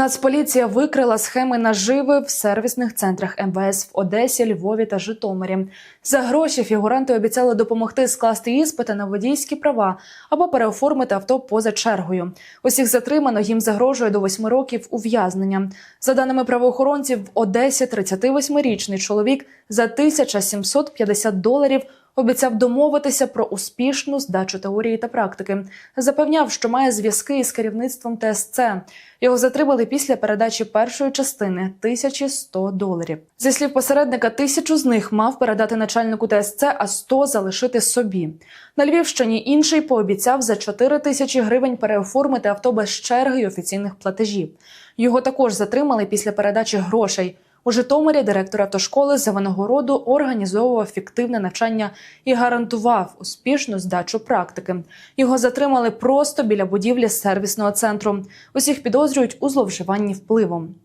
Нацполіція викрила схеми наживи в сервісних центрах МВС в Одесі, Львові та Житомирі. За гроші фігуранти обіцяли допомогти скласти іспити на водійські права або переоформити авто поза чергою. Усіх затримано їм загрожує до восьми років ув'язнення. За даними правоохоронців, в Одесі 38-річний чоловік за 1750 доларів обіцяв домовитися про успішну здачу теорії та практики. Запевняв, що має зв'язки із керівництвом ТСЦ. Його затримали після передачі першої частини 1100 доларів. Зі слів посередника, тисячу з них мав передати начальнику ТСЦ, а 100 залишити собі. На Львівщині інший пообіцяв за 4 тисячі гривень переоформити авто без черги й офіційних платежів. Його також затримали після передачі грошей. У Житомирі директор автошколи за винагороду організовував фіктивне навчання і гарантував успішну здачу практики. Його затримали просто біля будівлі сервісного центру. Усіх підозрюють у зловживанні впливом.